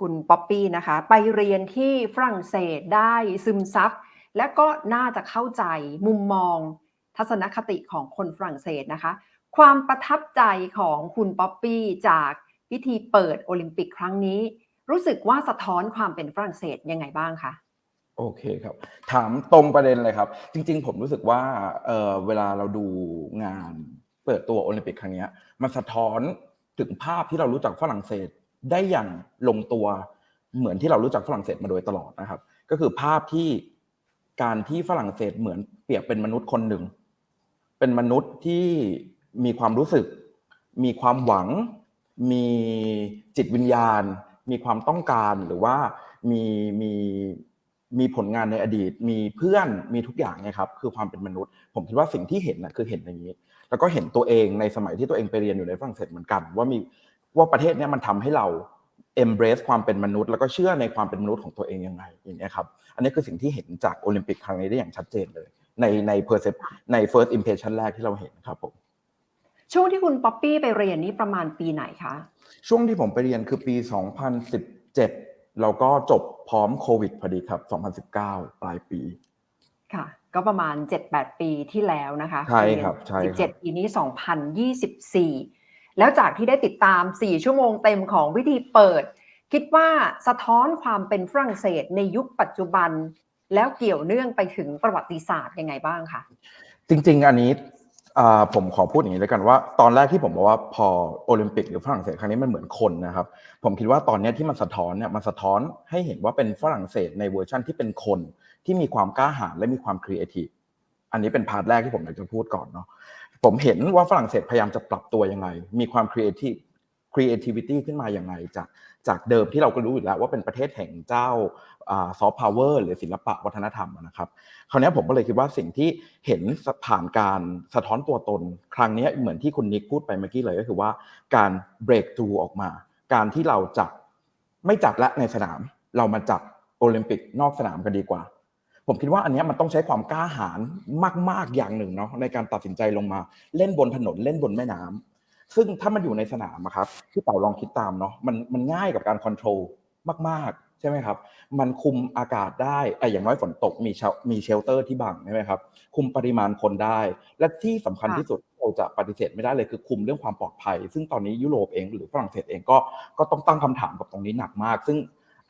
คุณป๊อปปี้นะคะ ไปเรียนที่ฝรั่งเศสได้ซึมซับและก็น่าจะเข้าใจมุมมองทัศนคติของคนฝรั่งเศสนะคะ ความประทับใจของคุณป๊อปปี้จากพิธีเปิดโอลิมปิกครั้งนี้ รู้สึกว่าสะท้อนความเป็นฝรั่งเศสยังไงบ้างคะโอเคครับ ถามตรงประเด็นเลยครับ จริง ๆ ผมรู้สึกว่าเเวลาเราดูงานเปิดตัวโอลิมปิกครั้งนี้มันสะท้อนถึงภาพที่เรารู้จักฝรั่งเศส ได้อย่างลงตัวเหมือนที่เรารู้จักฝรั่งเศสมาโดยตลอดนะครับ ก็คือภาพที่การที่ฝรั่งเศสเหมือนเปรียบเป็นมนุษย์คนหนึ่ง เป็นมนุษย์ที่มีความรู้สึก มีความหวัง มีจิตวิญญาณ มีความต้องการหรือว่ามีมีมีผลงานในอดีต มีเพื่อนมีทุกอย่างนะครับ คือความเป็นมนุษย์ ผมคิดว่าสิ่งที่เห็นนะคือเห็นอย่างนี้ แล้วก็เห็นตัวเองในสมัยที่ตัวเองไปเรียนอยู่ในฝรั่งเศสเหมือนกัน ว่ามี ว่าประเทศเนี้ยมันทำให้เรา embrace ความเป็นมนุษย์ แล้วก็เชื่อในความเป็นมนุษย์ของตัวเองยังไงอย่างนี้ยครับอันนี้คือสิ่งที่เห็นจากโอลิมปิกครั้งนี้ได้อย่างชัดเจนเลย ในใน percep ใน first impression แรกที่เราเห็นครับผมช่วงที่คุณป๊อปปี้ไปเรียนนี้ประมาณปีไหนคะช่วงที่ผมไปเรียนคือปี 2017 เราก็จบพร้อมโควิดพอดีครับ 2019 ปลายปีค่ะก็ประมาณ 7-8 ปีที่แล้วนะคะใช่ครับใช่ครับ17 ปีนี้ 2024 แล้วจากที่ได้ติดตาม 4 ชั่วโมงเต็มของวิธีเปิด คิดว่าสะท้อนความเป็นฝรั่งเศสในยุคปัจจุบัน แล้วเกี่ยวเนื่องไปถึงประวัติศาสตร์ยังไงบ้างคะจริง ๆ อันนี้ผมขอพูดอย่างนี้เลยกันว่า ตอนแรกที่ผมบอกว่าพอโอลิมปิกหรือฝรั่งเศสครั้งนี้มันเหมือนคนนะครับ ผมคิดว่าตอนนี้ที่มันสะท้อนเนี่ยมันสะท้อนให้เห็นว่าเป็นฝรั่งเศสในเวอร์ชั่นที่เป็นคนที่มีความกล้าหาญและมีความครีเอทีฟอันนี้เป็นพาร์ทแรกที่ผมอยากจะพูดก่อนเนาะ ผมเห็นว่าฝรั่งเศสพยายามจะปรับตัวยังไง มีความครีเอทีฟ creativity ขึ้นมาอย่างไงจากจากเดิมที่เราก็รู้อยู่แล้วว่าเป็นประเทศแห่งเจ้าซอฟต์พาวเวอร์หรือศิลปะวัฒนธรรมนะครับ คราวนี้ผมก็เลยคิดว่าสิ่งที่เห็นผ่านการสะท้อนตัวตน ครั้งนี้เหมือนที่คุณนิกพูดไปเมื่อกี้เลยก็คือว่าการ break through ออกมา การที่เราจัดไม่จัดละในสนาม เรามาจัดโอลิมปิกนอกสนามกันดีกว่า ผมคิดว่าอันนี้มันต้องใช้ความกล้าหาญมาก ๆ อย่างหนึ่งเนาะในการตัดสินใจลงมา เล่นบนถนนเล่นบนแม่น้ำซึ่งถ้ามันอยู่ในสนามอะครับที่เต่าลองคิดตามเนาะมันมันง่ายกับการคอนโทรลมาก ๆ ใช่ไหมครับ มันคุมอากาศได้ไอ้อย่างน้อยฝนตกมีเชลมีเชลเตอร์ที่บังใช่ไหมครับ คุมปริมาณคนได้ และที่สำคัญค่ะที่สุดเราจะปฏิเสธไม่ได้เลยคือคุมเรื่องความปลอดภัย ซึ่งตอนนี้ยุโรปเองหรือฝรั่งเศสเองก็ก็ต้องตั้งคำถามกับตรงนี้หนักมาก ซึ่ง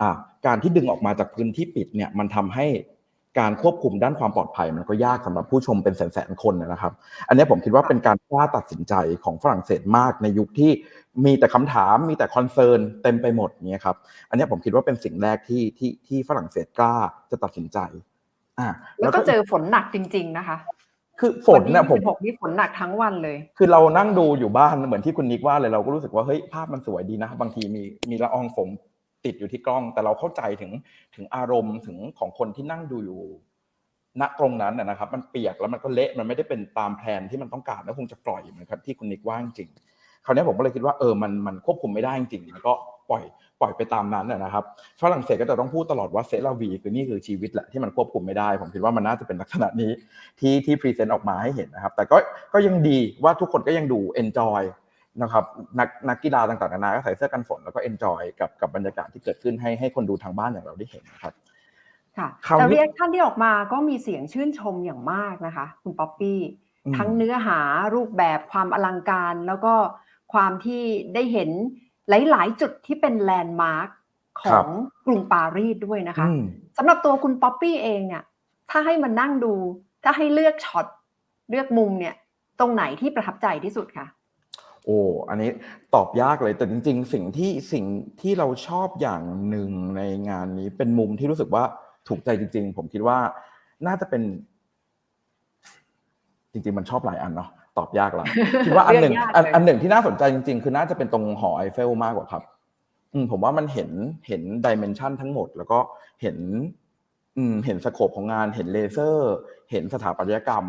อ่าการที่ดึงออกมาจากพื้นที่ปิดเนี่ยมันทำให้ การควบคุมด้านความปลอดภัย มันก็ยากสำหรับผู้ชมเป็นแสนๆคนนะครับ อันนี้ผมคิดว่าเป็นการกล้าตัดสินใจของฝรั่งเศสมากในยุคที่มีแต่คำถามมีแต่คอนเซิร์นเต็มไปหมดเนี่ยครับอันนี้ผมคิดว่าเป็นสิ่งแรกที่ที่ที่ฝรั่งเศสกล้าจะตัดสินใจอ่าแล้วก็เจอฝนหนักจริง ๆ นะคะคือฝนเนี่ยผมวันที่26นี่ฝนหนักทั้งวันเลย คือเรานั่งดูอยู่บ้านเหมือนที่คุณนิกว่าเลยเราก็รู้สึกว่าเฮ้ยภาพมันสวยดีนะ บางทีมีมีละอองฝน ติดอยู่ที่กล้อง แต่เราเข้าใจถึงถึงอารมณ์ถึงของคนที่นั่งดูอยู่ณตรงนั้นนะครับ มันเปียกแล้วมันก็เละมันไม่ได้เป็นตามแผนที่มันต้องการแล้วคงจะปล่อยเหมือนกับที่คุณนิกว่าจริงคราวนี้ผมก็เลยคิดว่าเออมันมันควบคุมไม่ได้จริงๆมันก็ปล่อยปล่อยไปตามนั้นนะครับฝรั่งเศสก็จะต้องพูดตลอดว่าเซลาวีคือนี่คือชีวิตแหละที่มันควบคุมไม่ได้ ผมคิดว่ามันน่าจะเป็นลักษณะนี้ที่ที่พรีเซนต์ออกมาให้เห็นนะครับ แต่ก็ก็ยังดีว่าทุกคนก็ยังดู enjoy นะครับนักนักกีฬาต่างๆนานาก็ใส่เสื้อกันฝนแล้วก็ enjoy กับกับบรรยากาศที่เกิดขึ้นให้ให้คนดูทางบ้านอย่างเราได้เห็นนะครับค่ะคราวนี้แต่เรียกท่านที่ออกมาก็มีเสียงชื่นชมอย่างมากนะคะ คุณป๊อปปี้อืมทั้งเนื้อหารูปแบบความอลังการ แล้วก็ความที่ได้เห็นหลาย ๆ จุดที่เป็นแลนด์มาร์คของกรุงปารีสด้วยนะคะอืมสำหรับตัวคุณป๊อปปี้เองเนี่ยถ้าให้มันนั่งดู ถ้าให้เลือกช็อตเลือกมุมเนี่ย ตรงไหนที่ประทับใจที่สุดคะ โอ้อันนี้ตอบยากเลยแต่จริง ๆ สิ่งที่สิ่งที่เราชอบอย่างหนึ่งในงานนี้เป็นมุมที่รู้สึกว่าถูกใจจริง ๆ ผมคิดว่าน่าจะเป็น จริง ๆ มันชอบหลายอันเนาะตอบยากละคิดว่าอันหนึ่งเลือกยากอันเลยอันหนึ่งที่น่าสนใจจริง ๆ คือน่าจะเป็นตรงหอไอเฟลมากกว่าครับ อืมผมว่ามันเห็นเห็นดิเมนชันทั้งหมด แล้วก็เห็น อืม เห็นสโคปของงานเห็นเลเซอร์ เห็นสถาปัตยกรรม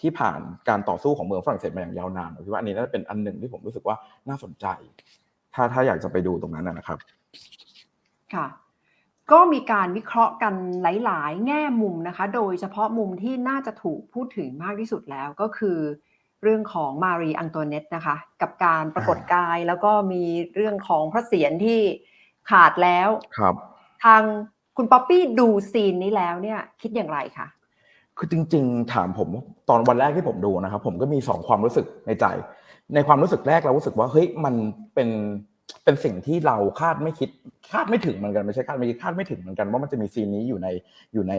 ที่ผ่านการต่อสู้ของเมืองฝรั่งเศสมาอย่างยาวนานผมคิดว่าอันนี้น่าจะเป็นอันหนึ่งที่ผมรู้สึกว่าน่าสนใจ ถ้าถ้าอยากจะไปดูตรงนั้นนะนะครับ ค่ะ ก็มีการวิเคราะห์กันหลาย ๆ แง่มุมนะคะ โดยเฉพาะมุมที่น่าจะถูกพูดถึงมากที่สุดแล้วก็คือเรื่องของมารีอังโตเนตนะคะ กับการปรากฏกายแล้วก็มีเรื่องของพระเศียรที่ขาดแล้วครับ ทางคุณป๊อปปี้ดูซีนนี้แล้วเนี่ย คิดอย่างไรคะ คือจริง ๆ ถามผมตอนวันแรกที่ผมดูนะครับ ผมก็มีสองความรู้สึกในใจ ในความรู้สึกแรกเรารู้สึกว่าเฮ้ยมันเป็นเป็นสิ่งที่เราคาดไม่คิดคาดไม่ถึงเหมือนกันไม่ใช่คาดไม่คิดคาดไม่ถึงเหมือนกันว่ามันจะมีซีนนี้อยู่ในอยู่ใน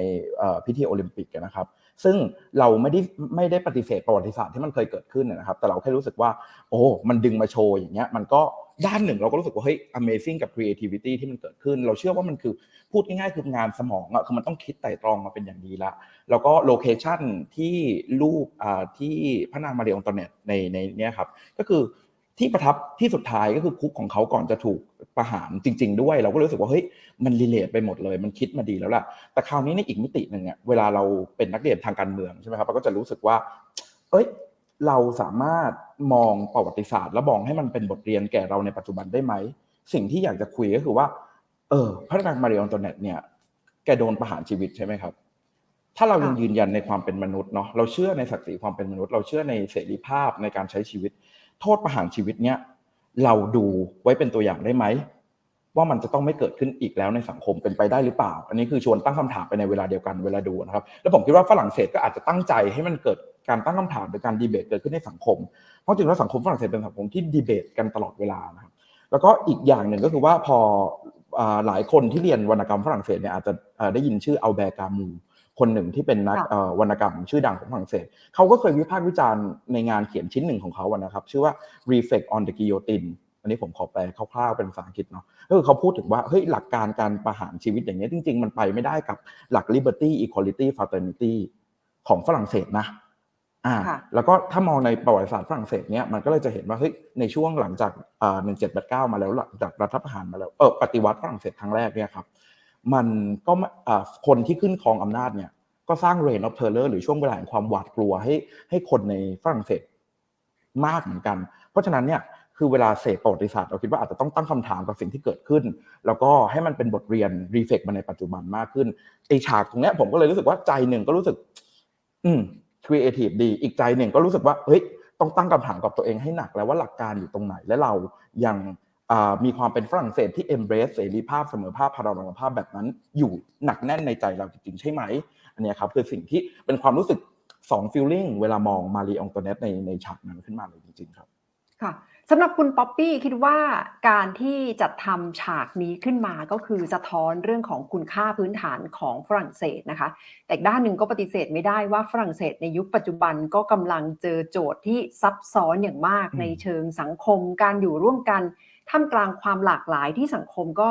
พิธีโอลิมปิกนะครับ ซึ่งเราไม่ได้ไม่ได้ปฏิเสธประวัติศาสตร์ที่มันเคยเกิดขึ้นนะครับ แต่เราแค่รู้สึกว่า โอ้มันดึงมาโชว์อย่างเงี้ยมันก็ ด้านหนึ่งเราก็รู้สึกว่าเฮ้ย amazing กับ creativity ที่มันเกิดขึ้น เราเชื่อว่ามันคือพูดง่ายๆคืองานสมองอะคือมันต้องคิดไต่ตรองมาเป็นอย่างดีละ แล้วก็โลเคชันที่รูปอ่าที่พระนางมาเรียองโตเนตในในเนี้ยครับ ก็คือที่ประทับที่สุดท้ายก็คือคุกของเขาก่อนจะถูกประหารจริง ๆ ด้วยเราก็รู้สึกว่าเฮ้ยมันรีเลทไปหมดเลย มันคิดมาดีแล้วล่ะ แต่คราวนี้ในอีกมิติหนึ่งอะเวลาเราเป็นนักเรียนทางการเมืองใช่ไหมครับเราก็จะรู้สึกว่า เอ้ย เราสามารถมองประวัติศาสตร์และมองให้มันเป็นบทเรียนแก่เราในปัจจุบันได้ไหม สิ่งที่อยากจะคุยก็คือว่า เออ พระนางมารีอองโตเนตเนี่ย แกโดนประหารชีวิตใช่ไหมครับ ถ้าเรายังค่ะยืนยันในความเป็นมนุษย์เนาะ เราเชื่อในศักดิ์ศรีความเป็นมนุษย์ เราเชื่อในเสรีภาพในการใช้ชีวิต โทษประหารชีวิตเนี่ย เราดูไว้เป็นตัวอย่างได้ไหม ว่ามันจะต้องไม่เกิดขึ้นอีกแล้วในสังคมเป็นไปได้หรือเปล่า อันนี้คือชวนตั้งคำถามไปในเวลาเดียวกันเวลาดูนะครับ แล้วผมคิดว่าฝรั่งเศสก็อาจจะตั้งใจให้มันเกิดการตั้งคำถามหรือการดีเบตเกิดขึ้นในสังคม เพราะจริงแล้วสังคมฝรั่งเศสเป็นสังคมที่ดีเบตกันตลอดเวลานะครับ แล้วก็อีกอย่างหนึ่งก็คือว่าพออ่าหลายคนที่เรียนวรรณกรรมฝรั่งเศสเนี่ยอาจจะเอ่อได้ยินชื่ออัลแบร์กามูคนหนึ่งที่เป็นนักค่ะเอ่อวรรณกรรมชื่อดังของฝรั่งเศสเขาก็เคยวิพากษ์วิจารณ์ในงานเขียนชิ้นหนึ่งของเขาอะนะครับ ชื่อว่า reflect on the guillotine อันนี้ผมขอแปลคร่าวๆเป็นภาษาอังกฤษเนาะก็คือเขาพูดถึงว่าเฮ้ยหลักการการประหารชีวิตอย่างนี้ยจริง ๆ มันไปไม่ได้กับหลัก liberty equality fraternity ของฝรั่งเศสนะอ่าค่ะแล้วก็ถ้ามองในประวัติศาสตร์ฝรั่งเศสเนี่ยมันก็เลยจะเห็นว่าเฮ้ยในช่วงหลังจากอ่า1789มาแล้วหลังจากรัฐประหารมาแล้วเออปฏิวัติฝรั่งเศสครั้งแรกเนี่ยครับมันก็ไม่อ่าคนที่ขึ้นครองอำนาจเนี่ยก็สร้าง reign of terror หรือช่วงเวลาแห่งความหวาดกลัวให้ให้คนในฝรั่งเศสมากเหมือนกัน เพราะฉะนั้นเนี่ย คือเวลาเสพประวัติศาสตร์เราคิดว่าอาจจะต้องตั้งคำถามกับสิ่งที่เกิดขึ้น แล้วก็ให้มันเป็นบทเรียนรีเฟกมาในปัจจุบันมากขึ้นไอฉากตรงเนี้ยผมก็เลยรู้สึกว่าใจหนึ่งก็รู้สึก อืมครีเอทีฟดี อีกใจหนึ่งก็รู้สึกว่าเฮ้ยต้องตั้งคำถามกับตัวเองให้หนักแล้วว่าหลักการอยู่ตรงไหนและเรายังอ่ามีความเป็นฝรั่งเศสที่ embrace เสรีภาพเสมอภาพพาราดอนภาพแบบนั้น อยู่หนักแน่นในใจเราจริงๆใช่ไหมอันนี้ครับคือสิ่งที่เป็นความรู้สึกสอง feeling เวลามองมารีอองโตเนตในในฉากนั้นขึ้นมาเลยจริงๆครับ ค่ะ สำหรับคุณป๊อปปี้คิดว่าการที่จัดทำฉากนี้ขึ้นมาก็คือสะท้อนเรื่องของคุณค่าพื้นฐานของฝรั่งเศสนะคะ แต่อีกด้านหนึ่งก็ปฏิเสธไม่ได้ว่าฝรั่งเศสในยุคปัจจุบันก็กำลังเจอโจทย์ที่ซับซ้อนอย่างมากอืมในเชิงสังคม การอยู่ร่วมกันท่ามกลางความหลากหลายที่สังคมก็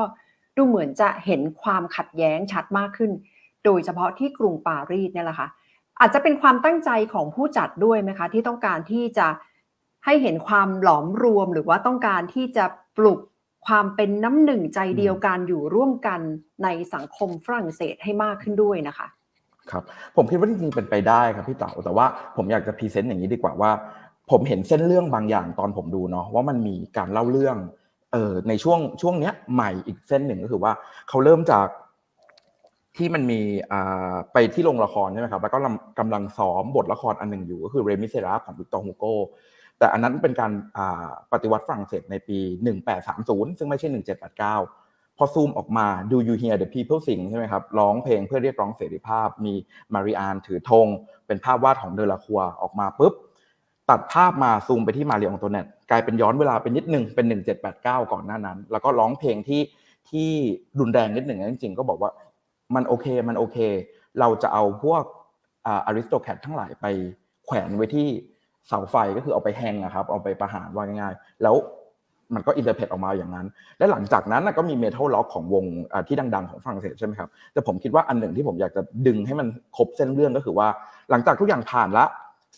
ดูเหมือนจะเห็นความขัดแย้งชัดมากขึ้น โดยเฉพาะที่กรุงปารีสเนี่ยแหละค่ะอาจจะเป็นความตั้งใจของผู้จัดด้วยไหมคะที่ต้องการที่จะ ให้เห็นความหลอมรวมหรือว่าต้องการที่จะปลุกความเป็นน้ำหนึ่งใจเดียวกันอยู่ร่วมกันในสังคมฝรั่งเศสให้มากขึ้นด้วยนะคะครับผมคิดว่าจริงๆเป็นไปได้ครับพี่เต๋าแต่ว่าผมอยากจะพรีเซนต์อย่างนี้ดีกว่าว่า ผมเห็นเส้นเรื่องบางอย่างตอนผมดูเนาะว่ามันมีการเล่าเรื่องเออในช่วงช่วงเนี้ยใหม่อีกเส้นหนึ่งก็คือว่าเขาเริ่มจากที่มันมีอ่าไปที่โรงละครใช่ไหมครับแล้วก็กำลังกำลังซ้อมบทละครอันหนึ่งอยู่ก็คือเรมิเซราของวิกตอร์ฮูโก แต่อันนั้นเป็นการปฏิวัติฝรั่งเศสในปี 1830 ซึ่งไม่ใช่ 1789 พอซูมออกมา Do you hear the people sing ใช่ไหมครับ ร้องเพลงเพื่อเรียกร้องเสรีภาพ มีมาริอานถือธง เป็นภาพวาดของเดลาคัวออกมาปุ๊บ ตัดภาพมาซูมไปที่มาเริอองโตเนตกลายเป็นย้อนเวลาไปนิดนึงเป็น 1789 ก่อนหน้านั้น แล้วก็ร้องเพลงที่ที่รุนแรงนิดหนึ่งนะจริงๆ ก็บอกว่ามันโอเคมันโอเค เราจะเอาพวกอาอริสโตแครตทั้งหลายไปแขวนไว้ที่ เสาไฟก็คือเอาไปแฮงอะครับ เอาไปประหารว่าง่ายๆ แล้วมันก็อินเตอร์เพตออกมาอย่างนั้น และหลังจากนั้นก็มีเมทัลล็อกของวงที่ดัง ๆ ของฝรั่งเศสใช่ไหมครับ แต่ผมคิดว่าอันหนึ่งที่ผมอยากจะดึงให้มันครบเส้นเรื่องก็คือว่า หลังจากทุกอย่างผ่านละ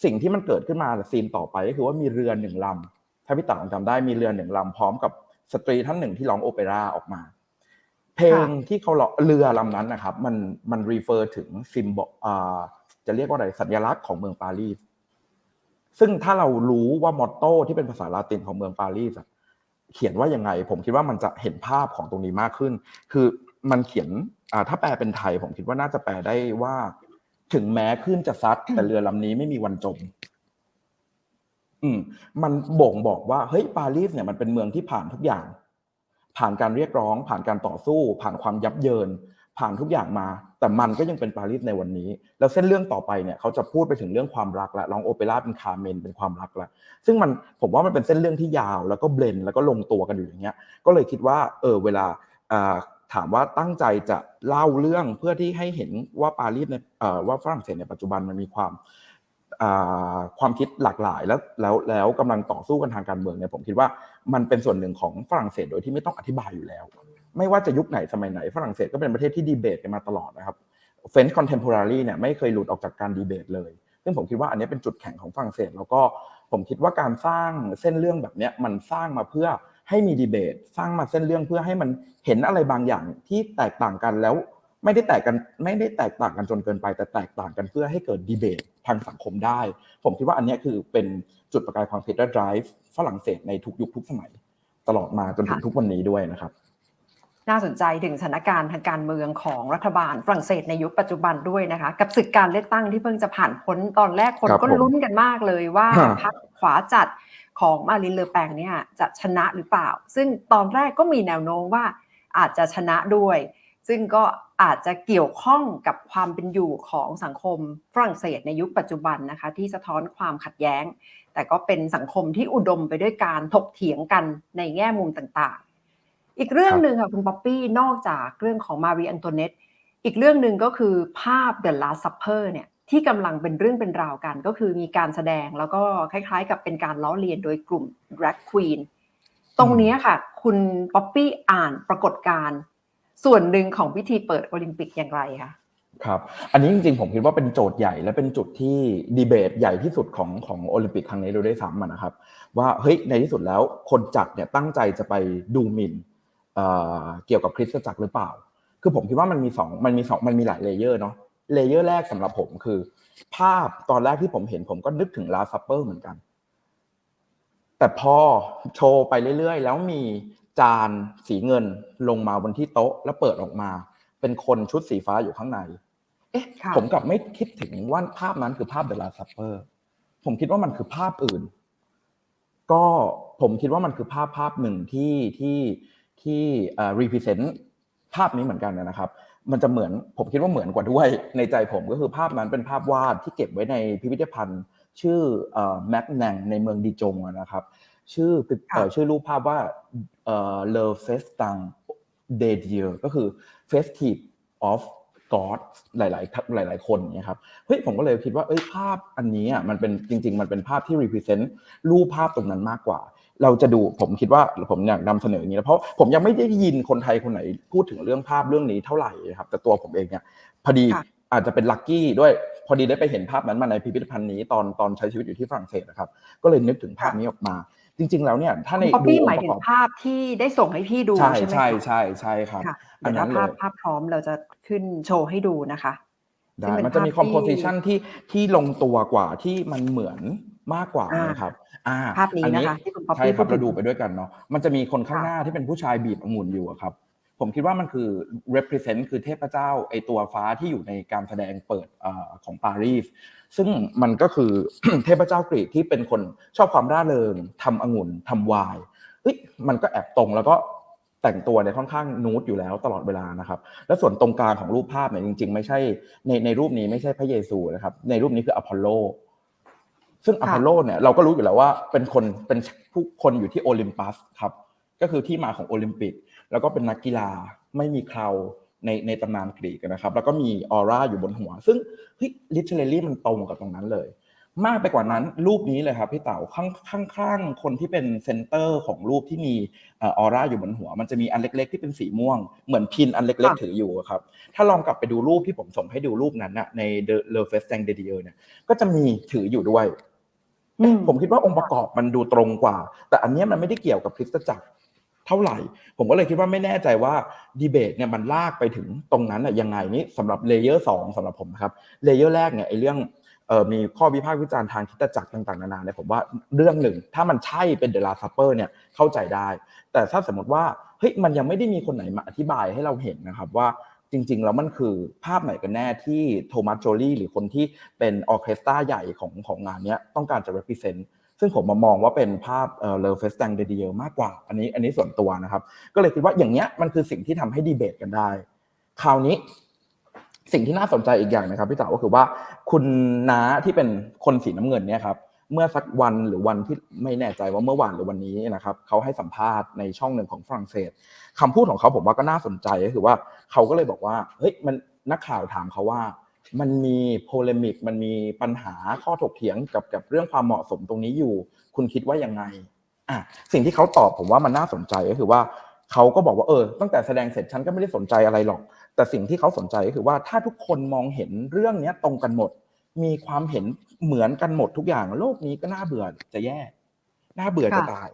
สิ่งที่มันเกิดขึ้นมาซีนต่อไปก็คือว่ามีเรือหนึ่งลำถ้าพี่ต๋าจำได้มีเรือหนึ่งลำพร้อมกับสตรีท่านหนึ่งที่ร้องโอเปร่าออกมา เพลงที่เขาเรือลำนั้นนะครับ มันมันรีเฟอร์ถึงซิมบอจะเรียกว่าอะไรสัญลักษณ์ของเมืองปารีส ซึ่งถ้าเรารู้ว่ามอตโต้ที่เป็นภาษาลาตินของเมืองปารีสอะเขียนว่ายังไง ผมคิดว่ามันจะเห็นภาพของตรงนี้มากขึ้น คือมันเขียนอ่าถ้าแปลเป็นไทย ผมคิดว่าน่าจะแปลได้ว่า ถึงแม้คลื่นจะซัดแต่เรือลำนี้ไม่มีวันจม อืม มันบ่งบอกว่าเฮ้ยปารีสเนี่ยมันเป็นเมืองที่ผ่านทุกอย่าง ผ่านการเรียกร้อง ผ่านการต่อสู้ ผ่านความยับเยิน ผ่านทุกอย่างมา แต่มันก็ยังเป็นปารีสในวันนี้ แล้วเส้นเรื่องต่อไปเนี่ยเขาจะพูดไปถึงเรื่องความรักและร้องโอเปร่าเป็นคาเมนเป็นความรักละซึ่งมันผมว่ามันเป็นเส้นเรื่องที่ยาวแล้วก็เบลนแล้วก็ลงตัวกันอยู่อย่างเงี้ยก็เลยคิดว่าเออเวลาถามว่าตั้งใจจะเล่าเรื่องเพื่อที่ให้เห็นว่าปารีสในว่าฝรั่งเศสในปัจจุบันมันมีความความคิดหลากหลายแล้วแล้วแล้วกำลังต่อสู้กันทางการเมืองเนี่ยผมคิดว่ามันเป็นส่วนหนึ่งของฝรั่งเศสโดยที่ไม่ต้องอธิบายอยู่แล้ว ไม่ว่าจะยุคไหนสมัยไหนฝรั่งเศสก็เป็นประเทศที่ดีเบตกันมาตลอดนะครับเฟนช์คอนเทมพอรารีเนี่ยไม่เคยหลุดออกจากการดีเบตเลย ซึ่งผมคิดว่าอันนี้เป็นจุดแข็งของฝรั่งเศส แล้วก็ผมคิดว่าการสร้างเส้นเรื่องแบบนี้มันสร้างมาเพื่อให้มีดีเบต สร้างมาเส้นเรื่องเพื่อให้มันเห็นอะไรบางอย่างที่แตกต่างกันแล้วไม่ได้แตกกันไม่ได้แตกต่างกันจนเกินไป แต่แตกต่างกันเพื่อให้เกิดดีเบตทางสังคมได้ ผมคิดว่าอันนี้คือเป็นจุดประกายความคิดและ drive ฝรั่งเศสในทุกยุคทุกสมัยตลอดมาจนถึงทุกวันนี้ด้วยนะครับ น่าสนใจถึงสถานการณ์ทางการเมืองของรัฐบาลฝรั่งเศสในยุคปัจจุบันด้วยนะคะ กับศึกการเลือกตั้งที่เพิ่งจะผ่านพ้นตอนแรกคนครับก็ผมลุ้นกันมากเลยว่าฮะพรรคขวาจัดของมารินเลอแปงเนี่ยจะชนะหรือเปล่า ซึ่งตอนแรกก็มีแนวโน้มว่าอาจจะชนะด้วย ซึ่งก็อาจจะเกี่ยวข้องกับความเป็นอยู่ของสังคมฝรั่งเศสในยุคปัจจุบันนะคะที่สะท้อนความขัดแย้ง แต่ก็เป็นสังคมที่อุดมไปด้วยการถกเถียงกันในแง่มุมต่างๆ อีกเรื่องครับหนึ่งค่ะคุณป๊อปปี้นอกจากเรื่องของมารีอันโตเนตอีกเรื่องหนึ่งก็คือภาพ The Last Supper เนี่ยที่กำลังเป็นเรื่องเป็นราวกัน ก็คือมีการแสดงแล้วก็คล้ายๆ กับเป็นการล้อเลียนโดยกลุ่ม drag queen ตรงเนี้ยค่ะ คุณป๊อปปี้อ่านปรากฏการณ์ส่วนหนึ่งของพิธีเปิดโอลิมปิกอย่างไรคะครับ อันนี้จริงๆ ผมคิดว่าเป็นโจทย์ใหญ่และเป็นจุดที่ดีเบตใหญ่ที่สุดของของโอลิมปิกครั้งนี้โดยได้ซ้ำอะนะครับ ว่าเฮ้ยในที่สุดแล้วคนจัดเนี่ยตั้งใจจะไปดูหมิ่น เอ่อเกี่ยวกับคริสตจักรหรือเปล่า คือผมคิดว่ามันมีสองมันมีสองมันมีหลายเลเยอร์เนาะ เลเยอร์แรกสำหรับผมคือ ภาพตอนแรกที่ผมเห็นผมก็นึกถึงลาซัปเปอร์เหมือนกัน แต่พอโชว์ไปเรื่อยๆ แล้วมีจานสีเงินลงมาบนที่โต๊ะแล้วเปิดออกมา เป็นคนชุดสีฟ้าอยู่ข้างใน เอ๊ะค่ะผมกลับไม่คิดถึงว่าภาพนั้นคือภาพเดลาซัปเปอร์ ผมคิดว่ามันคือภาพอื่น ก็ผมคิดว่ามันคือภาพภาพหนึ่งที่ที่ ที่เอ่อ represent ภาพนี้เหมือนกันนะครับ มันจะเหมือนผมคิดว่าเหมือนกว่าด้วยในใจผมก็คือภาพนั้นเป็นภาพวาดที่เก็บไว้ในพิพิธภัณฑ์ ชื่อแม็กแนงในเมืองดิจงอะนะครับชื่อเอ่อชื่อรูปภาพว่าเอ่อ Le Festin de Dieu ก็คือ Festive of God หลาย ๆ หลาย ๆ คนเนี่ยครับเฮ้ยผมก็เลยคิดว่าเอ้ยภาพอันนี้อะมันเป็นจริง ๆ มันเป็นภาพที่ represent รูปภาพตรงนั้นมากกว่า เราจะดูผมคิดว่าผมอยากนำเสนออย่างนี้นะเพราะผมยังไม่ได้ยินคนไทยคนไหนพูดถึงเรื่องภาพเรื่องนี้เท่าไหร่ครับ แต่ตัวผมเองเนี่ยพอดีค่ะอาจจะเป็นลัคกี้ด้วยพอดีได้ไปเห็นภาพนั้นมาในพิพิธภัณฑ์นี้ตอนตอนใช้ชีวิตอยู่ที่ฝรั่งเศสนะครับ ก็เลยนึกถึงภาพนี้ออกมา จริง ๆ แล้วเนี่ยถ้าในป๊อปปี้ดูหมายองถึค์ประงกอบภาพที่ได้ส่งให้พี่ดูใช่ใช่ไหมใช่คะใช่ใช่ครับค่ะอัเดี๋นยวนั้ถ้านเลภาพยภาพพร้อมเราจะขึ้นโชว์ให้ดูนะคะได้ซึ่งเป็นมันจะมีภาพที่ composition ที่ที่ลงตัวกว่าที่มันเหมือน มากกว่าอ่านนะครับอ่าภาพนี้อันะคะที่คุณป๊อปใช่ปี้ครัพูบดถึเรางดูไปด้วยกันเนาะมันจะมีคนข้างค่ะหน้าที่เป็นผู้ชายบีบองุ่นอยู่อะครับ ผมคิดว่ามันคือ represent คือเทพเจ้าไอตัวฟ้าที่อยู่ในการแสดงเปิดเอ่อของปารีสซึ่งมันก็คือเทพเจ้ากรีกที่เป็นคนชอบความร่าเริงทำองุ่นทำไวน์เฮ้ยมันก็แอบตรงแล้วก็แต่งตัวเนี่ยค่อนข้างนูดอยู่แล้วตลอดเวลานะครับ แล้วส่วนตรงกลางของรูปภาพเนี่ยจริง ๆ ไม่ใช่ในในรูปนี้ไม่ใช่พระเยซูนะครับ ในรูปนี้คืออพอลโล ซึ่งอค่ะพอลโลเนี่ยเราก็รู้อยู่แล้วว่าเป็นคนเป็นผู้คนอยู่ที่โอลิมปัสครับ ก็คือที่มาของโอลิมปิก แล้วก็เป็นนักกีฬาไม่มีเคราในในตำนานกรีกนะครับ แล้วก็มีออร่าอยู่บนหัว ซึ่งเฮ้ยลิเทเรลี่มันตรงกับตรงนั้นเลย มากไปกว่านั้นรูปนี้เลยครับพี่เต๋าข้างข้างข้างคนที่เป็นเซนเตอร์ของรูปที่มีเออร่าอยู่บนหัว มันจะมีอันเล็ก ๆ ที่เป็นสีม่วง เหมือนพินอันเล็ก ๆ ถืออยู่อะครับ ถ้าลองกลับไปดูรูปที่ผมส่งให้ดูรูปนั้นนะใน The Le f e s t i n de Dieu เนี่ยก็จะมีถืออยู่ด้วยอืม ผมคิดว่าองค์ประกอบมันดูตรงกว่า แต่อันนี้มันไม่ได้เกี่ยวกับคริสตจักรเท่าไหร่ ผมก็เลยคิดว่าไม่แน่ใจว่าดีเบตเนี่ยมันลากไปถึงตรงนั้นอะยังไงนี่สำหรับเลเยอร์สองสำหรับผมนะครับเลเยอร์แรกเนี่ยไอ้เรื่องมีข้อวิพากษ์วิจารณ์ทางคริสตจักรต่างๆนานาเนี่ยผมว่าเรื่องหนึ่ง ถ้ามันใช่เป็นเดลาซัปเปอร์เนี่ยเข้าใจได้ แต่ถ้าสมมติว่าเฮ้ยมันยังไม่ได้มีคนไหนมาอธิบายให้เราเห็นนะครับว่า จริงๆแล้วมันคือภาพไหนกันแน่ที่โทมัสโจลี่หรือคนที่เป็นออเคสตราใหญ่ของของงานนี้ต้องการจะ represent ซึ่งผมมามองว่าเป็นภาพเอ่อเลอเฟสตังเดเดียมากกว่า อันนี้อันนี้ส่วนตัวนะครับ ก็เลยคิดว่าอย่างเนี้ยมันคือสิ่งที่ทำให้ดีเบตกันได้ คราวนี้สิ่งที่น่าสนใจอีกอย่างนะครับพี่เต๋าก็คือว่าคุณน้าที่เป็นคนสีน้ำเงินเนี่ยครับ เมื่อสักวันหรือวันที่ไม่แน่ใจว่าเมื่อวานหรือวันนี้นะครับเขาให้สัมภาษณ์ในช่องหนึ่งของฝรั่งเศสคำพูดของเขาผมว่าก็น่าสนใจก็คือว่าเขาก็เลยบอกว่าเฮ้ยมันนักข่าวถามเขาว่า มันมีโพเลมิกมันมีปัญหาข้อถกเถียงกับกับเรื่องความเหมาะสมตรงนี้อยู่ คุณคิดว่ายังไงอะสิ่งที่เขาตอบผมว่ามันน่าสนใจก็คือว่าเขาก็บอกว่าเออตั้งแต่แสดงเสร็จฉันก็ไม่ได้สนใจอะไรหรอก แต่สิ่งที่เขาสนใจก็คือว่าถ้าทุกคนมองเห็นเรื่องนี้ตรงกันหมด มีความเห็นเหมือนกันหมดทุกอย่าง โลกนี้ก็น่าเบื่อจะแย่ น่าเบื่อจะค่ะตาย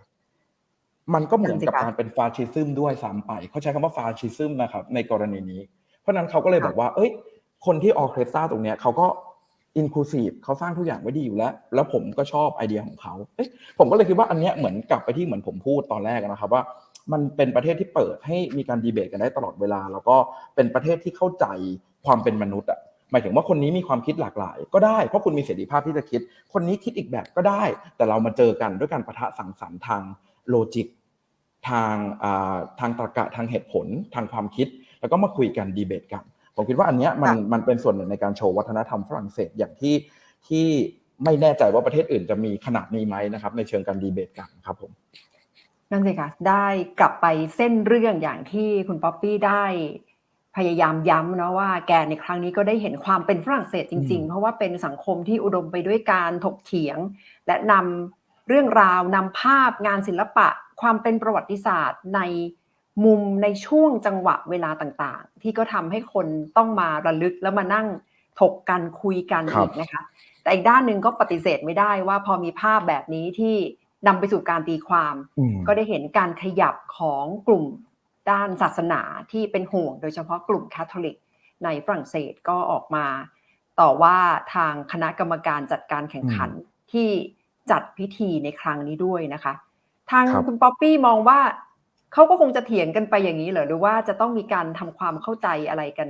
มันก็เหมือนกับนั่นสิคะการเป็นฟาชิซึมด้วยซ้ำไปเขาใช้คำว่าฟาชิซึมนะครับ ในกรณีนี้ เพราะฉะนั้นเขาก็เลยค่ะบอกว่า เอ้ย คนที่ออเคสตราตรงเนี้ยเขาก็อินคลูซีฟเขาสร้างทุกอย่างไว้ดีอยู่แล้ว แล้วผมก็ชอบไอเดียของเขาเอ้ยผมก็เลยคิดว่าอันเนี้ยเหมือนกลับไปที่เหมือนผมพูดตอนแรกนะครับว่ามันเป็นประเทศที่เปิดให้มีการดีเบตกันได้ตลอดเวลา แล้วก็เป็นประเทศที่เข้าใจความเป็นมนุษย์อะ หมายถึงว่าคนนี้มีความคิดหลากหลาย ก็ได้เพราะคุณมีเสรีภาพที่จะคิด คนนี้คิดอีกแบบก็ได้ แต่เรามาเจอกันด้วยการประทะสังสรรค์ทางโลจิกทางอ่าทางตรรกะทางเหตุผลทางความคิด แล้วก็มาคุยกันดีเบตกันผมคิดว่าอันเนี้ยมันค่ะมันเป็นส่วนหนึ่งในการโชว์วัฒนธรรมฝรั่งเศสอย่างที่ที่ไม่แน่ใจว่าประเทศอื่นจะมีขนาดนี้ไหมนะครับ ในเชิงการดีเบตกันครับผมนั่นสิคะได้กลับไปเส้นเรื่องอย่างที่คุณป๊อปปี้ได้ พยายามย้ำเนาะว่าแกในครั้งนี้ก็ได้เห็นความเป็นฝรั่งเศสจริงอืมๆเพราะว่าเป็นสังคมที่อุดมไปด้วยการถกเถียง และนำเรื่องราวนำภาพงานศิลปะ ความเป็นประวัติศาสตร์ในมุมในช่วงจังหวะเวลาต่างๆ ที่ก็ทำให้คนต้องมาระลึกแล้วมานั่งถกกันคุยกันครับอีกนะคะ แต่อีกด้านหนึ่งก็ปฏิเสธไม่ได้ว่าพอมีภาพแบบนี้ที่นำไปสู่การตีความอืมก็ได้เห็นการขยับของกลุ่ม ด้านศาสนาที่เป็นห่วงโดยเฉพาะกลุ่มแคทอลิกในฝรั่งเศสก็ออกมา ต่อว่าทางคณะกรรมการจัดการแข่งขันที่จัดพิธีในครั้งนี้ด้วยนะคะ ทางครับคุณป๊อปปี้มองว่าเขาก็คงจะเถียงกันไปอย่างนี้เหรอหรือว่าจะต้องมีการทำความเข้าใจอะไรกัน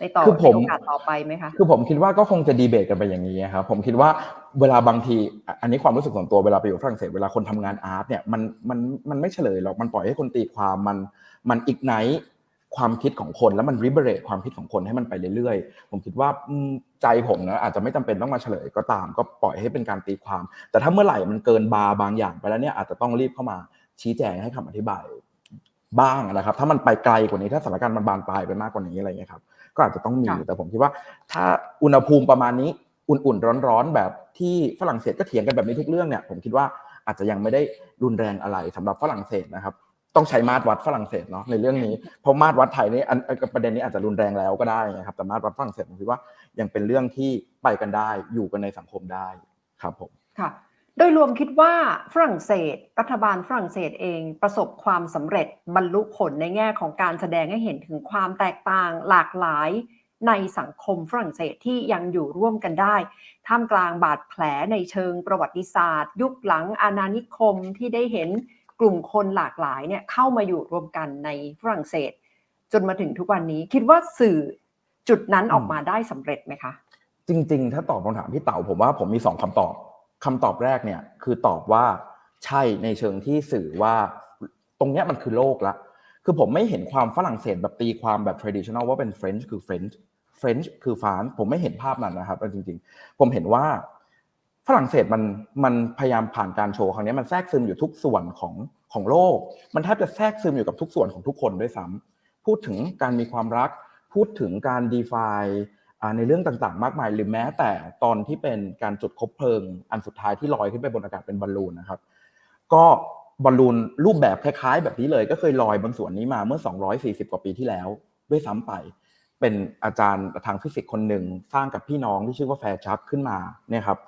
ในต่อคือผมในโอกาสต่อไปไหมคะคือผมคิดว่าก็คงจะดีเบตกันไปอย่างนี้ครับผมคิดว่าเวลาบางทีอะอันนี้ความรู้สึกส่วนตัวเวลาไปอยู่ฝรั่งเศสเวลาคนทำงานอาร์ตเนี่ยมันมันมันไม่เฉลยหรอกมันปล่อยให้คนตีความมันมันอีกไนความคิดของคนแล้วมันริเบเรตความคิดของคนให้มันไปเรื่อยๆ ผมคิดว่าอืมใจผมนะอาจจะไม่จำเป็นต้องมาเฉลยก็ตาม ก็ปล่อยให้เป็นการตีความ แต่ถ้าเมื่อไหร่มันเกินบาร์บางอย่างไปแล้วเนี่ยอาจจะต้องรีบเข้ามาชี้แจงให้คำอธิบายบ้างนะครับ ถ้ามันไปไกลกว่านี้ถ้าสถานการณ์มันบานปลายไปมากกว่านี้อะไรเงี้ยครับ ก็อาจจะต้องมีค่ะแต่ผมคิดว่า ถ้าอุณหภูมิประมาณนี้อุ่นๆร้อนๆแบบที่ฝรั่งเศสก็เถียงกันแบบนี้ทุกเรื่องเนี่ยผมคิดว่าอาจจะยังไม่ได้รุนแรงอะไรสำหรับฝรั่งเศสนะครับต้องใช้มาตรวัดฝรั่งเศสเนาะในเรื่องนี้เพราะมาตรวัดไทยนี่อันอันประเด็นนี้อาจจะรุนแรงแล้วก็ได้นะครับแต่มาตรวัดฝรั่งเศสผมคิดว่ายังเป็นเรื่องที่ไปกันได้อยู่กันในสังคมได้ครับผมค่ะ โดยรวมคิดว่าฝรั่งเศส รัฐบาลฝรั่งเศสเองประสบความสำเร็จบรรลุผลในแง่ของการแสดงให้เห็นถึงความแตกต่างหลากหลายในสังคมฝรั่งเศสที่ยังอยู่ร่วมกันได้ ท่ามกลางบาดแผลในเชิงประวัติศาสตร์ ยุคหลังอาณานิคมที่ได้เห็นกลุ่มคนหลากหลายเนี่ยเข้ามาอยู่รวมกันในฝรั่งเศส จนมาถึงทุกวันนี้คิดว่าสื่อจุดนั้นออกมาได้สำเร็จไหมคะ จริง ๆ ถ้าตอบคำถามพี่เต๋าผมว่าผมมีสองคำตอบ คำตอบแรกเนี่ยคือตอบว่าใช่ในเชิงที่สื่อว่าตรงเนี้ยมันคือโลกละ คือผมไม่เห็นความฝรั่งเศสแบบตีความแบบ traditional ว่าเป็น French คือ French French คือฟรานผมไม่เห็นภาพนั้นนะครับจริงๆ ผมเห็นว่าฝรั่งเศสมันมันพยายามผ่านการโชว์ครั้งนี้มันแทรกซึมอยู่ทุกส่วนของของโลก มันแทบจะแทรกซึมอยู่กับทุกส่วนของทุกคนด้วยซ้ำพูดถึงการมีความรัก พูดถึงการ define ในเรื่องต่างๆ มากมาย หรือแม้แต่ตอนที่เป็นการจุดคบเพลิง อันสุดท้ายที่ลอยขึ้นไปบนอากาศเป็นบอลลูนนะครับ ก็บอลลูนรูปแบบคล้ายๆ แบบนี้เลย ก็เคยลอยบนส่วนนี้มาเมื่อ 240 กว่าปีที่แล้ว ด้วยซ้ำไป เป็นอาจารย์ทางฟิสิกส์คนหนึ่งสร้างกับพี่น้องที่ชื่อว่าแฟร์ชักขึ้นมาเนี่ยครับ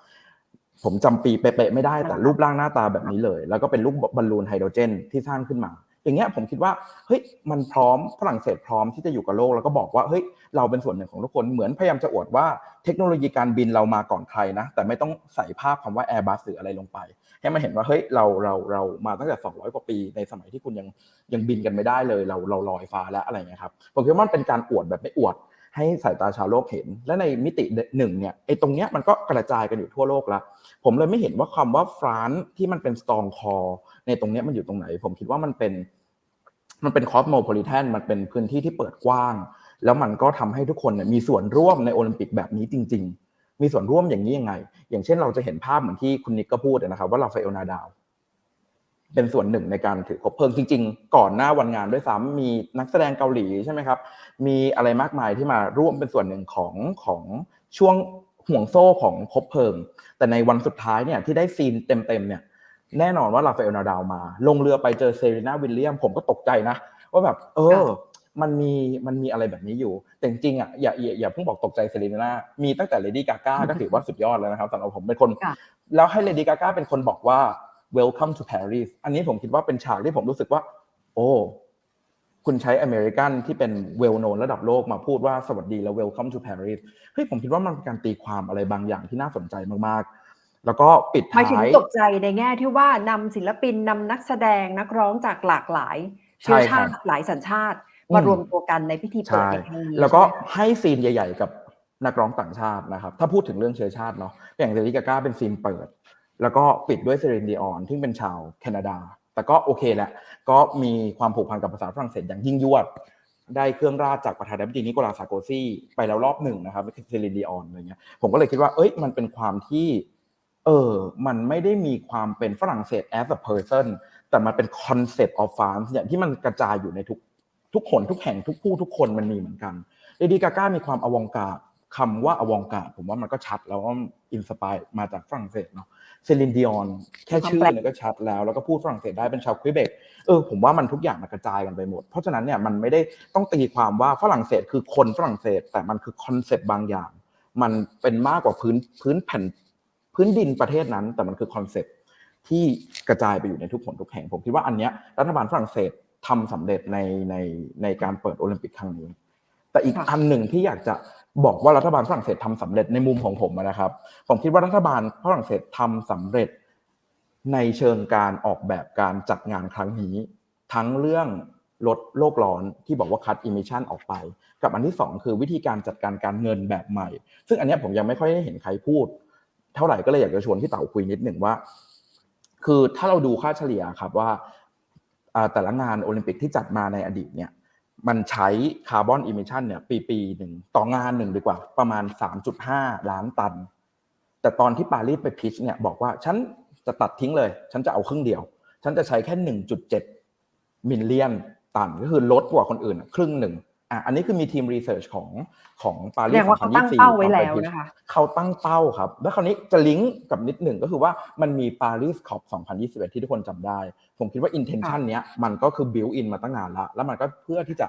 ผมจำปีเป๊ะๆไม่ได้แต่รูปร่างหน้าตาแบบนี้เลย แล้วก็เป็นลูกบอลลูนไฮโดรเจนที่สร้างขึ้นมา อย่างเงี้ยผมคิดว่าเฮ้ยมันพร้อมฝรั่งเศสพร้อมที่จะอยู่กับโลกแล้วก็บอกว่าเฮ้ยเราเป็นส่วนหนึ่งของทุกคนเหมือนพยายามจะอวดว่าเทคโนโลยีการบินเรามาก่อนใครนะ แต่ไม่ต้องใส่ภาพคำว่า Airbus หรืออะไรลงไป ให้มันเห็นว่าเฮ้ยเราเราเรามาตั้งแต่ 200 กว่าปีในสมัยที่คุณยังยังบินกันไม่ได้เลย เราเราลอยฟ้าแล้วอะไรเงี้ยครับผมคิดว่ามันเป็นการอวดแบบไม่อวด ให้สายตาชาวโลกเห็น และในมิติหนึ่งเนี่ยไอ้ตรงเนี้ยมันก็กระจายกันอยู่ทั่วโลกแล้วผมเลยไม่เห็นว่าคำว่าฟรานซ์ที่มันเป็นสตองคอในตรงเนี้ยมันอยู่ตรงไหน ผมคิดว่ามันเป็นมันเป็นคอสโมโพลิแทนมันเป็นพื้นที่ที่เปิดกว้าง แล้วมันก็ทำให้ทุกคนเนี่ยมีส่วนร่วมในโอลิมปิกแบบนี้จริง ๆ มีส่วนร่วมอย่างนี้ยังไง อย่างเช่นเราจะเห็นภาพเหมือนที่คุณนิกก็พูดนะครับว่าราฟาเอลนาดาว เป็นส่วนหนึ่งในการถือคบเพลิงจริง ๆ ก่อนหน้าวันงานด้วยซ้ำมีนักแสดงเกาหลีใช่ไหมครับ มีอะไรมากมายที่มาร่วมเป็นส่วนหนึ่งของของช่วงห่วงโซ่ของคบเพลิง แต่ในวันสุดท้ายเนี่ยที่ได้ซีนเต็มๆเนี่ยแน่นอนว่าราฟาเอลนาดาวมา ลงเรือไปเจอเซรีนาวิลเลียมผมก็ตกใจนะว่าแบบ เออ มันมีมันมีอะไรแบบนี้อยู่ แต่จริงๆอะอย่าอย่าอย่าเพิ่งบอกตกใจเซรีนามีตั้งแต่เลดี้กาก้าก็ถือว่าสุดยอดแล้วนะครับสำหรับผมเป็นคนค่ะแล้วให้เลดี้กาก้าเป็นคนบอกว่า welcome to Paris อันนี้ผมคิดว่าเป็นฉากที่ผมรู้สึกว่า โอ้คุณใช้อเมริกันที่เป็น well known ระดับโลกมาพูดว่าสวัสดีแล้ว welcome to Paris เฮ้ยผมคิดว่ามันเป็นการตีความอะไรบางอย่างที่น่าสนใจมากๆ แล้วก็ปิดหมายถึงท้ายตกใจในแง่ที่ว่านำศิลปินนำนักแสดงนักร้องจากหลากหลายเชื้อใช่ครัชาบติหลายสัญชาติอืมมารวมตัวกันในพิธีเปิดใช่ในครั้งนี้แล้วก็ใช่ไหมคะให้ซีนใหญ่ ๆ กับนักร้องต่างชาตินะครับ ถ้าพูดถึงเรื่องเชื้อชาติเนาะอย่างเลดี้กาก้าเป็นซีนเปิด แล้วก็ปิดด้วยเซเรนดีออนที่เป็นชาวแคนาดา แต่ก็โอเคแหละ ก็มีความผูกพันกับภาษาฝรั่งเศสอย่างยิ่งยวด ได้เครื่องราชจากประธานาธิบดีนิโคลัสซาโกซีไปแล้วรอบหนึ่งนะครับเซเรนดีออนอะไรเงี้ย ผมก็เลยคิดว่า เอ้ย มันเป็นความที่ เออ มันไม่ได้มีความเป็นฝรั่งเศส as a person แต่มันเป็น concept of France อย่างที่มันกระจายอยู่ในทุกทุกคนทุกแห่งทุกผู้ทุกคนมันมีเหมือนกันเลดี้กาก้ามีความอวองการคำว่าอวองการผมว่ามันก็ชัดแล้วว่าอินสปายมาจากฝรั่งเศสเนาะ เซลินดิออนแค่ชื่อเนี่ยก็ชัดแล้ว แล้วก็พูดฝรั่งเศสได้เป็นชาวควิเบกเออผมว่ามันทุกอย่างมันกระจายกันไปหมด เพราะฉะนั้นเนี่ยมันไม่ได้ต้องตีความว่าฝรั่งเศสคือคนฝรั่งเศส แต่มันคือคอนเซปต์บางอย่าง มันเป็นมากกว่าพื้นพื้นแผ่นพื้นดินประเทศนั้น แต่มันคือคอนเซปต์ที่กระจายไปอยู่ในทุกคนทุกแห่งผมคิดว่าอันเนี้ยรัฐบาลฝรั่งเศสทำสำเร็จในในในการเปิดโอลิมปิกครั้งนี้ แต่อีกค่ะอันหนึ่งที่อยากจะ บอกว่ารัฐบาลฝรั่งเศสทำสำเร็จในมุมของผมนะครับ ผมคิดว่ารัฐบาลฝรั่งเศสทำสำเร็จในเชิงการออกแบบการจัดงานครั้งนี้ ทั้งเรื่องลดโลกร้อนที่บอกว่าคัดอิมิชันออกไป กับอันที่สองคือวิธีการจัดการการเงินแบบใหม่ ซึ่งอันนี้ผมยังไม่ค่อยได้เห็นใครพูด เท่าไหร่ก็เลยอยากจะชวนพี่เต๋าคุยนิดหนึ่งว่า คือถ้าเราดูค่าเฉลี่ยครับว่าแต่ละงานโอลิมปิกที่จัดมาในอดีตเนี่ย มันใช้คาร์บอนอิมิชันเนี่ยปีปีหนึ่งต่องานหนึ่งดีกว่า ประมาณ 3.5 ล้านตัน แต่ตอนที่ปารีสไปพิชเนี่ยบอกว่าฉันจะตัดทิ้งเลย ฉันจะเอาครึ่งเดียว ฉันจะใช้แค่ 1.7 มิลเลียนตันก็คือลดกว่าคนอื่น ครึ่งหนึ่ง อะอันนี้คือมีทีมรีเสิร์ชของของปาแสรีดสงว่าเขาตั้ง2024เป้าไว้ตอนแล้ไปว pitch นะคะเขาตั้งเป้าครับ แล้วคราวนี้จะลิงก์กับนิดหนึ่งก็คือว่ามันมีปารีสคอป2021ที่ทุกคนจำได้ ผมคิดว่า intention เนี้ยมันก็คือ build in มาตั้งนานละแล้วมันก็เพื่อที่จะ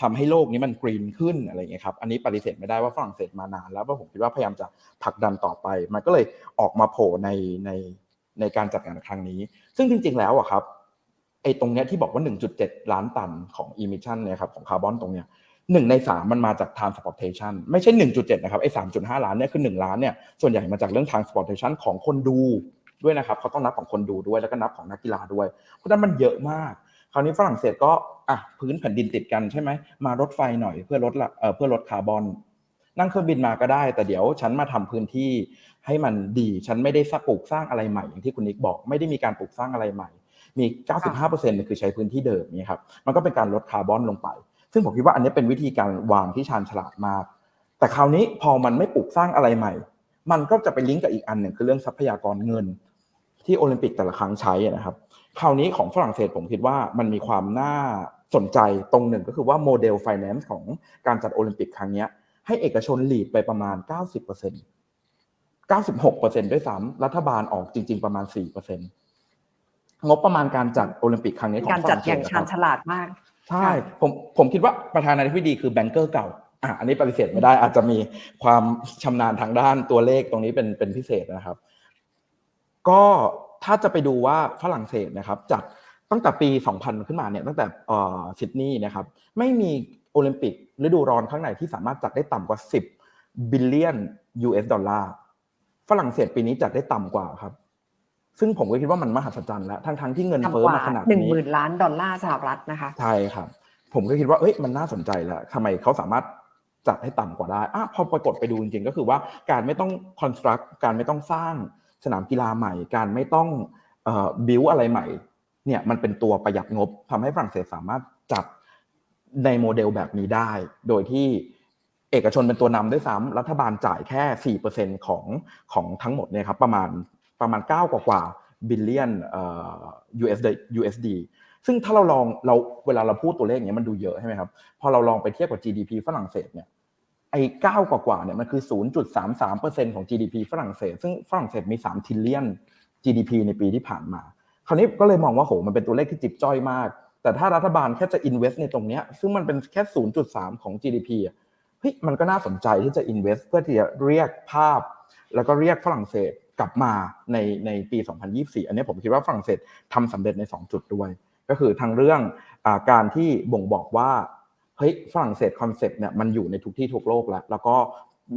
ทำให้โลกนี้มันกรีนขึ้นอะไรอย่างเงี้ยครับ อันนี้ปฏิเสธไม่ได้ว่าฝรั่งเศสมานานแล้วว่าผมคิดว่าพยายามจะผลักดันต่อไป มันก็เลยออกมาโผล่ในในในการจัดงานครั้งนี้ ซึ่งจริง ๆ แล้วอะครับ ไอ้ตรงเนี้ยที่บอกว่า 1.7 ล้านตันของ emission เนี่ยครับของคาร์บอนตรงเนี้ยหนึ่งในสามมันมาจาก transportation ไม่ใช่หนึ่งจุดเจ็ดนะครับไอ้สามจุดห้าล้านเนี่ยคือหนึ่งล้านเนี่ยส่วนใหญ่มาจากเรื่อง transportation ของคนดูด้วยนะครับเขาต้องนับของคนดูด้วยแล้วก็นับของนักกีฬาด้วย เพราะฉะนั้นมันเยอะมาก คราวนี้ฝรั่งเศสก็อะพื้นแผ่นดินติดกันใช่ไหมมารถไฟหน่อยเพื่อลดละเอ่อเพื่อลดคาร์บอน นั่งเครื่องบินมาก็ได้ แต่เดี๋ยวฉันมาทำพื้นที่ให้มันดี ฉันไม่ได้สร้างปลูกสร้างอะไรใหม่อย่างที่คุณนิกบอก ไม่ได้มีการปลูกสร้างอะไรใหม่ มี 95%เนี่ยคือใช้พื้นที่เดิมนี่ครับมันก็เป็นการลดคาร์บอนลงไป ซึ่งผมคิดว่าอันนี้เป็นวิธีการวางที่ชาญฉลาดมาก แต่คราวนี้พอมันไม่ปลูกสร้างอะไรใหม่ มันก็จะไปลิงก์กับอีกอันหนึ่งคือเรื่องทรัพยากรเงิน ที่โอลิมปิกแต่ละครั้งใช้นะครับคราวนี้ของฝรั่งเศสผมคิดว่ามันมีความน่าสนใจตรงหนึ่งก็คือว่าโมเดลไฟแนนซ์ของการจัดโอลิมปิกครั้งเนี้ยให้เอกชนหลีดไปประมาณ 90% 96%ด้วยซ้ำรัฐบาลออกจริง ๆ ประมาณ 4% งบประมาณการจัดโอลิมปิกครั้งนี้ของการฝจัดรั่งเศอสย่างนะชาคญรับฉลาดมาก ใช่ผมผมคิดว่าประธานาธิบดีคือแบงเกอร์เก่าอะอันนี้ปฏิเสธไม่ได้อาจจะมีความชำนาญทางด้านตัวเลขตรงนี้เป็นเป็นพิเศษนะครับ ก็ถ้าจะไปดูว่าฝรั่งเศสนะครับ จัดตั้งแต่ปี 2000 ขึ้นมาเนี่ยตั้งแต่เอ่อซิดนีย์นะครับ ไม่มีโอลิมปิกฤดูร้อนข้างในที่สามารถจัดได้ต่ำกว่า 10 บิลเลียน US ดอลลาร์ฝรั่งเศสปีนี้จัดได้ต่ำกว่าครับ ซึ่งผมก็คิดว่ามันมหัศจรรย์แล้วทั้งทั้งๆที่เงินเฟ้ต่ำอกว่ามาขนาดหนึ่งนี้หมื่นล้านดอลลาร์สหรัฐนะคะใช่ครับ ผมก็คิดว่าเอ้ยมันน่าสนใจแล้วทำไมเขาสามารถจัดให้ต่ำกว่าได้อะพอปรากฏไปดูจริงๆ ก็คือว่าการไม่ต้อง construct การไม่ต้องสร้างสนามกีฬาใหม่ การไม่ต้องเอ่อ build อะไรใหม่ เนี่ยมันเป็นตัวประหยัดงบทำให้ฝรั่งเศสสามารถจัดในโมเดลแบบนี้ได้ โดยที่เอกชนเป็นตัวนำด้วยซ้ำรัฐบาลจ่ายแค่ 4%ของของทั้งหมดเนี่ยครับประมาณ ประมาณ 9 กว่ากว่าบิลเลียนเอ่อ USD USD ซึ่งถ้าเราลองเราเวลาเราพูดตัวเลขอย่างเงี้ยมันดูเยอะใช่ไหมครับ พอเราลองไปเทียบกับ GDP ฝรั่งเศสเนี่ยไอ้เก้ากว่ากว่าๆเนี่ยมันคือ 0.33%ของ GDP ฝรั่งเศส ซึ่งฝรั่งเศสมี 3 ทิลเลียน GDP ในปีที่ผ่านมา คราวนี้ก็เลยมองว่าโหมันเป็นตัวเลขที่จิบจ้อยมาก แต่ถ้ารัฐบาลแค่จะ invest ในตรงเนี้ยซึ่งมันเป็นแค่ 0.3 ของ GDP อะเฮ้ยมันก็น่าสนใจที่จะ invest เพื่อที่จะเรียกภาพ แล้วก็เรียกฝรั่งเศส กลับมาในในปี 2024 อันนี้ผมคิดว่าฝรั่งเศสทำสำเร็จใน 2 จุดด้วย ก็คือทางเรื่องอการที่บ่งบอกว่าเฮ้ยฝรั่งเศสคอนเซปต์เนี่ยมันอยู่ในทุกที่ทุกโลกแล้ว แล้วก็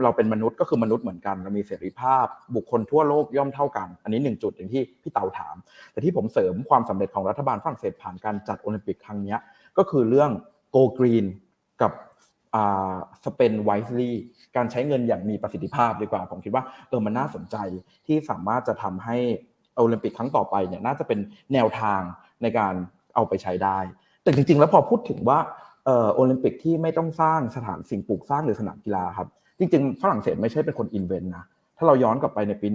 เราเป็นมนุษย์ก็คือมนุษย์เหมือนกันเรามีเสรีภาพ บุคคลทั่วโลกย่อมเท่ากัน อันนี้หนึ่งจุดอย่างที่พี่เตาถาม แต่ที่ผมเสริมความสำเร็จของรัฐบาลฝรั่งเศสผ่านการจัดโอลิมปิกครั้งนี้ก็คือเรื่อง go green กับ อ่า spend wisely การใช้เงินอย่างมีประสิทธิภาพดีกว่า ผมคิดว่าเออมันน่าสนใจที่สามารถจะทำให้โอลิมปิกครั้งต่อไปเนี่ยน่าจะเป็นแนวทางในการเอาไปใช้ได้ แต่จริง ๆ แล้วพอพูดถึงว่าโอลิมปิกที่ไม่ต้องสร้างสถานสิ่งปลูกสร้างหรือสนามกีฬาครับ จริง ๆ ฝรั่งเศสไม่ใช่เป็นคนอินเวนต์นะ ถ้าเราย้อนกลับไปในปี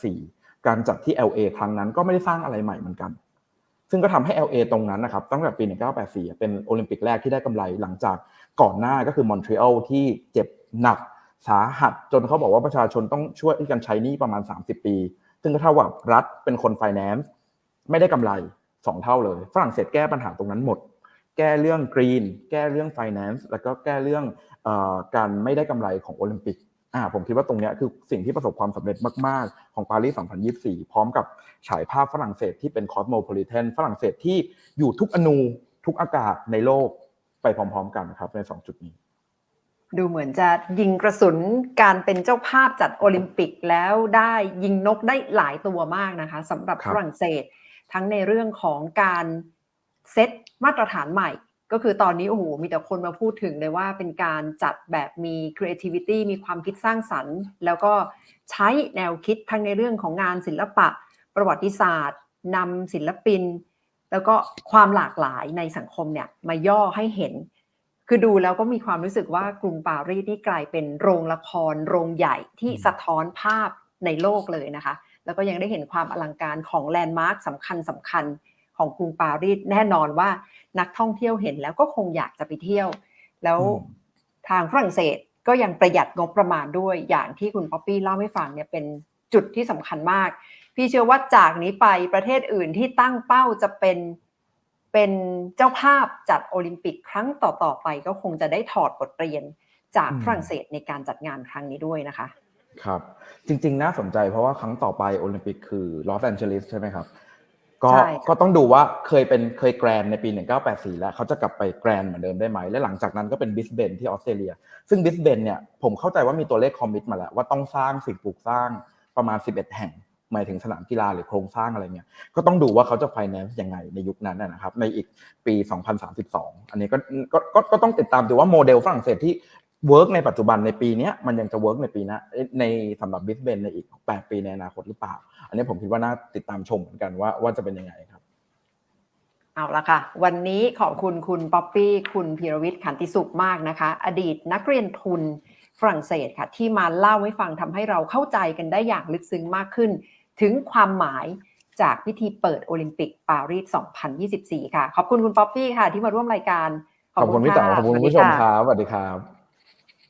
1984 การจัดที่ LA ครั้งนั้นก็ไม่ได้สร้างอะไรใหม่เหมือนกัน ซึ่งก็ทำให้ LA ตรงนั้นนะครับตั้งแต่ปี 1984 เป็นโอลิมปิกแรกที่ได้กำไรหลังจากก่อนหน้าก็คือมอนทรีออลที่เจ็บหนักสาหัสจนเขาบอกว่าประชาชนต้องช่วยกันใช้นี้ประมาณ 30 ปี ซึ่งก็เท่ากับรัฐเป็นคนไฟแนนซ์ไม่ได้กำไร 2 เท่าเลย ฝรั่งเศสแก้ปัญหาตรงนั้นหมด แก้เรื่องกรีน แก้เรื่องไฟแนนซ์แล้วก็แก้เรื่องอการไม่ได้กำไรของโอลิมปิก อ่าผมคิดว่าตรงเนี้ยคือสิ่งที่ประสบความสำเร็จมาก ๆ ของปารีส 2024 พร้อมกับฉายภาพฝรั่งเศสที่เป็นคอสโมโพลิแทนฝรั่งเศสที่อยู่ทุกอนูทุกอากาศในโลกไปพร้อม ๆ กันครับใน 2 จุดนี้ ดูเหมือนจะยิงกระสุนการเป็นเจ้าภาพจัดโอลิมปิกแล้วได้ยิงนกได้หลายตัวมากนะคะสำหรับครับฝรั่งเศส ทั้งในเรื่องของการเซตมาตรฐานใหม่ ก็คือตอนนี้โอ้โหมีแต่คนมาพูดถึงเลยว่าเป็นการจัดแบบมี creativity มีความคิดสร้างสรรค์ แล้วก็ใช้แนวคิดทั้งในเรื่องของงานศิลปะ ประวัติศาสตร์นำศิลปิน แล้วก็ความหลากหลายในสังคมเนี่ยมาย่อให้เห็น คือดูแล้วก็มีความรู้สึกว่ากรุงปารีสนี่กลายเป็นโรงละคร โรงใหญ่ที่สะท้อนภาพในโลกเลยนะคะ แล้วก็ยังได้เห็นความอลังการของแลนด์มาร์คสำคัญสำคัญ ของกรุงปารีสแน่นอนว่านักท่องเที่ยวเห็นแล้วก็คงอยากจะไปเที่ยว แล้วอืมทางฝรั่งเศสก็ยังประหยัดงบประมาณด้วยอย่างที่คุณป๊อปปี้เล่าให้ฟังเนี่ยเป็นจุดที่สำคัญมาก พี่เชื่อว่าจากนี้ไปประเทศอื่นที่ตั้งเป้าจะเป็นเป็นเจ้าภาพจัดโอลิมปิกครั้งต่อๆไปก็คงจะได้ถอดบทเรียนจากอืมฝรั่งเศสในการจัดงานครั้งนี้ด้วยนะคะ ครับ จริง ๆ น่าสนใจเพราะว่าครั้งต่อไปโอลิมปิกคือลอสแอนเจลิสใช่ไหมครับ ก็ใช่ค่ะก็ต้องดูว่าเคยเป็นเคยแกรนในปี 1984 แล้วเขาจะกลับไปแกรนเหมือนเดิมได้ไหม และหลังจากนั้นก็เป็นบิสเบนที่ออสเตรเลีย ซึ่งบิสเบนเนี่ยผมเข้าใจว่ามีตัวเลขคอมมิตมาแล้ว ว่าต้องสร้างสิ่งปลูกสร้างประมาณ 11 แห่ง หมายถึงสนามกีฬาหรือโครงสร้างอะไรเงี้ยก็ต้องดูว่าเขาจะ finance ยังไงในยุคนั้นนะนะครับในอีกปี 2032 อันนี้ก็ก็ก็ก็ต้องติดตามดูว่าโมเดลฝรั่งเศสที่ เวิร์กในปัจจุบันในปีเนี้ยมันยังจะเวิร์กในปีหนะในสำหรับบิสเบนในอีก 8 ปีในอนาคตหรือเปล่า อันนี้ผมคิดว่าน่าติดตามชมเหมือนกันว่าว่าจะเป็นยังไงครับ เอาละค่ะ วันนี้ขอบคุณคุณป๊อปปี้คุณพีรวิทย์ขันติสุขมากนะคะ อดีตนักเรียนทุนฝรั่งเศสค่ะ ที่มาเล่าให้ฟังทำให้เราเข้าใจกันได้อย่างลึกซึ้งมากขึ้น ถึงความหมายจากพิธีเปิดโอลิมปิกปารีส 2024 ค่ะ ขอบคุณคุณป๊อปปี้ค่ะ ที่มาร่วมรายการ ขอบคุณพี่เต๋อขอบคุณะผู้ชมสวัสดีคค่ะรับสวัสดีครับ